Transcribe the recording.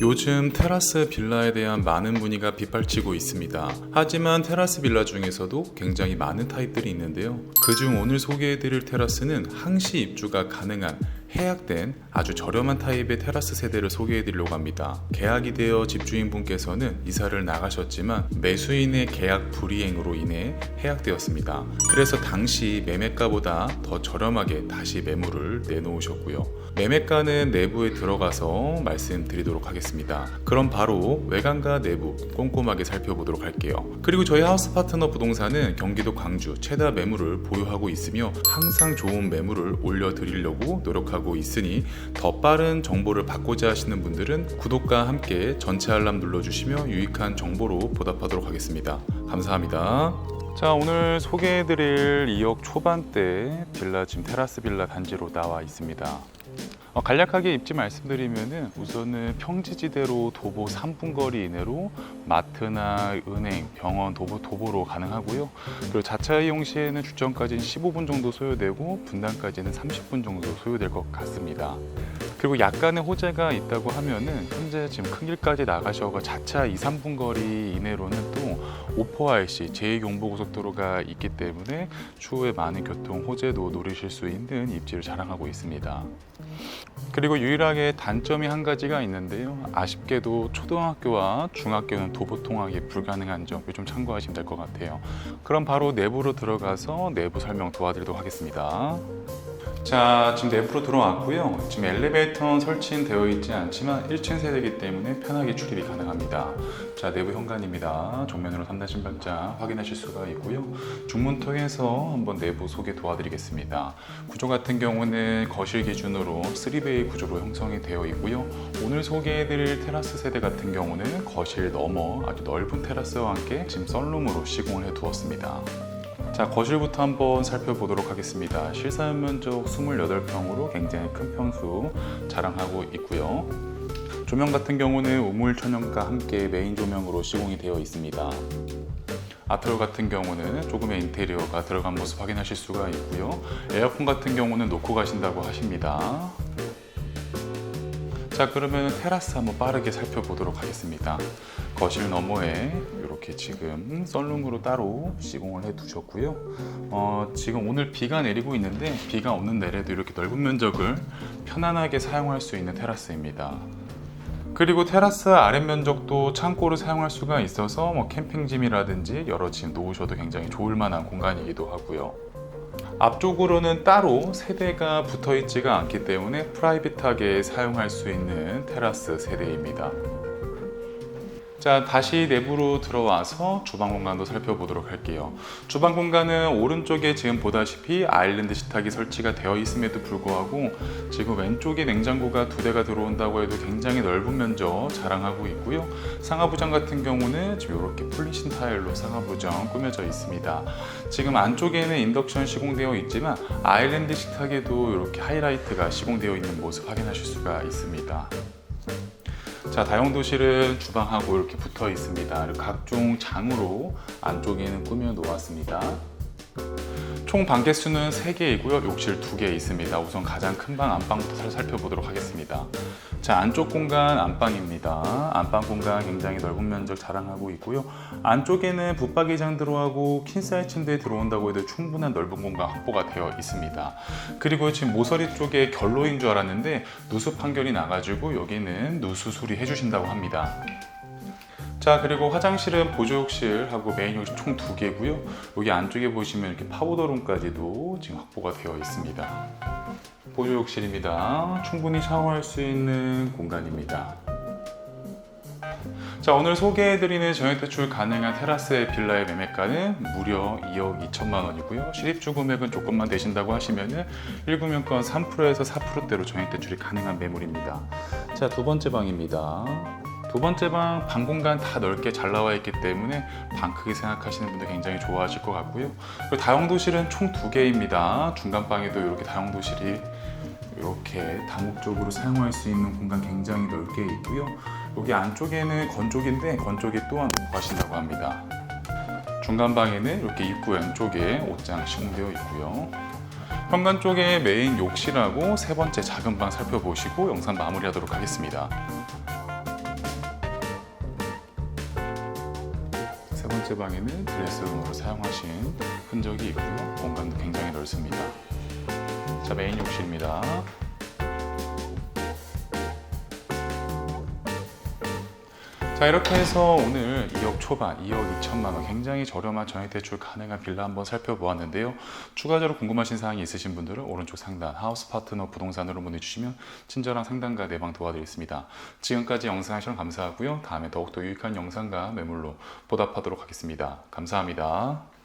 요즘 테라스 빌라에 대한 많은 문의가 빗발치고 있습니다. 하지만 테라스 빌라 중에서도 굉장히 많은 타입들이 있는데요. 그중 오늘 소개해드릴 테라스는 항시 입주가 가능한 해약된 아주 저렴한 타입의 테라스 세대를 소개해드리려고 합니다. 계약이 되어 집주인분께서는 이사를 나가셨지만 매수인의 계약 불이행으로 인해 해약되었습니다. 그래서 당시 매매가보다 더 저렴하게 다시 매물을 내놓으셨고요. 매매가는 내부에 들어가서 말씀드리도록 하겠습니다. 그럼 바로 외관과 내부 꼼꼼하게 살펴보도록 할게요. 그리고 저희 하우스 파트너 부동산은 경기도 광주 최다 매물을 보유하고 있으며 항상 좋은 매물을 올려드리려고 노력하고 있으니 더 빠른 정보를 받고자 하시는 분들은 구독과 함께 전체 알람 눌러주시며 유익한 정보로 보답하도록 하겠습니다. 감사합니다. 자 오늘 소개해드릴 2억 초반대 빌라 지금 테라스 빌라 단지로 나와 있습니다. 어, 간략하게 입지 말씀드리면은 우선은 평지지대로 도보 3분 거리 이내로 마트나 은행, 병원, 도보, 도보로 가능하고요. 그리고 자차 이용 시에는 주점까지는 15분 정도 소요되고 분당까지는 30분 정도 소요될 것 같습니다. 그리고 약간의 호재가 있다고 하면은 현재 지금 큰 길까지 나가셔가 자차 2, 3분 거리 이내로는 또 오포 IC 제2경부고속도로가 있기 때문에 추후에 많은 교통 호재도 노리실 수 있는 입지를 자랑하고 있습니다. 그리고 유일하게 단점이 한 가지가 있는데요. 아쉽게도 초등학교와 중학교는 도보 통학이 불가능한 점을 좀 참고하시면 될 것 같아요. 그럼 바로 내부로 들어가서 내부 설명 도와드리도록 하겠습니다. 자, 지금 내부로 들어왔고요. 지금 엘리베이터는 설치되어 있지 않지만 1층 세대이기 때문에 편하게 출입이 가능합니다. 자, 내부 현관입니다. 정면으로 3단 신발장 확인하실 수가 있고요. 중문 통해서 한번 내부 소개 도와드리겠습니다. 구조 같은 경우는 거실 기준으로 3베이 구조로 형성이 되어 있고요. 오늘 소개해드릴 테라스 세대 같은 경우는 거실 너머 아주 넓은 테라스와 함께 지금 썬룸으로 시공을 해두었습니다. 자 거실부터 한번 살펴보도록 하겠습니다. 실사용 면적 28평으로 굉장히 큰 평수 자랑하고 있고요. 조명 같은 경우는 우물 천연과 함께 메인 조명으로 시공이 되어 있습니다. 아트로 같은 경우는 조금의 인테리어가 들어간 모습 확인하실 수가 있고요. 에어컨 같은 경우는 놓고 가신다고 하십니다. 자 그러면 테라스 한번 빠르게 살펴보도록 하겠습니다. 거실 너머에 이렇게 지금 썰룸으로 따로 시공을 해 두셨고요. 어, 지금 오늘 비가 내리고 있는데 비가 오는 날에도 이렇게 넓은 면적을 편안하게 사용할 수 있는 테라스입니다. 그리고 테라스 아랫 면적도 창고를 사용할 수가 있어서 뭐 캠핑짐이라든지 여러 짐 놓으셔도 굉장히 좋을 만한 공간이기도 하고요. 앞쪽으로는 따로 세대가 붙어 있지가 않기 때문에 프라이빗하게 사용할 수 있는 테라스 세대입니다. 자, 다시 내부로 들어와서 주방 공간도 살펴보도록 할게요. 주방 공간은 오른쪽에 지금 보다시피 아일랜드 식탁이 설치가 되어 있음에도 불구하고 지금 왼쪽에 냉장고가 두 대가 들어온다고 해도 굉장히 넓은 면적 자랑하고 있고요. 상하부장 같은 경우는 지금 이렇게 풀리신 타일로 상하부장 꾸며져 있습니다. 지금 안쪽에는 인덕션 시공되어 있지만 아일랜드 식탁에도 이렇게 하이라이트가 시공되어 있는 모습 확인하실 수가 있습니다. 자, 다용도실은 주방하고 이렇게 붙어 있습니다. 각종 장으로 안쪽에는 꾸며 놓았습니다. 총 방 개수는 3개이고요. 욕실 2개 있습니다. 우선 가장 큰 방 안방부터 살펴보도록 하겠습니다. 자, 안쪽 공간 안방입니다. 안방 공간 굉장히 넓은 면적 자랑하고 있고요. 안쪽에는 붙박이장 들어가고 퀸사이즈 침대 들어온다고 해도 충분한 넓은 공간 확보가 되어 있습니다. 그리고 지금 모서리 쪽에 결로인 줄 알았는데 누수 판결이 나가지고 여기는 누수 수리해 주신다고 합니다. 자 그리고 화장실은 보조욕실하고 메인 욕실 총 두 개고요. 여기 안쪽에 보시면 이렇게 파우더룸까지도 지금 확보가 되어 있습니다. 보조욕실입니다. 충분히 샤워할 수 있는 공간입니다. 자 오늘 소개해드리는 전액대출 가능한 테라스의 빌라의 매매가는 무려 2억 2천만 원이고요. 실입주 금액은 조금만 되신다고 하시면은 1금융권 3%에서 4%대로 전액대출이 가능한 매물입니다. 자 두 번째 방입니다. 두 번째 방, 방 공간 다 넓게 잘 나와 있기 때문에 방 크기 생각하시는 분들 굉장히 좋아하실 것 같고요. 그리고 다용도실은 총 두 개입니다. 중간 방에도 이렇게 다용도실이 이렇게 다목적으로 사용할 수 있는 공간 굉장히 넓게 있고요. 여기 안쪽에는 건조기인데 건조기 또한 구하신다고 합니다. 중간 방에는 이렇게 입구 왼쪽에 옷장 시공되어 있고요. 현관 쪽에 메인 욕실하고 세 번째 작은 방 살펴보시고 영상 마무리하도록 하겠습니다. 세 번째 방에는 드레스룸으로 사용하신 흔적이 있고요. 공간도 굉장히 넓습니다. 자, 메인 욕실입니다. 자 이렇게 해서 오늘 2억 초반, 2억 2천만 원 굉장히 저렴한 전액 대출 가능한 빌라 한번 살펴보았는데요. 추가적으로 궁금하신 사항이 있으신 분들은 오른쪽 상단 하우스 파트너 부동산으로 문의 주시면 친절한 상담과 내방 도와드리겠습니다. 지금까지 영상 시청 감사하고요. 다음에 더욱더 유익한 영상과 매물로 보답하도록 하겠습니다. 감사합니다.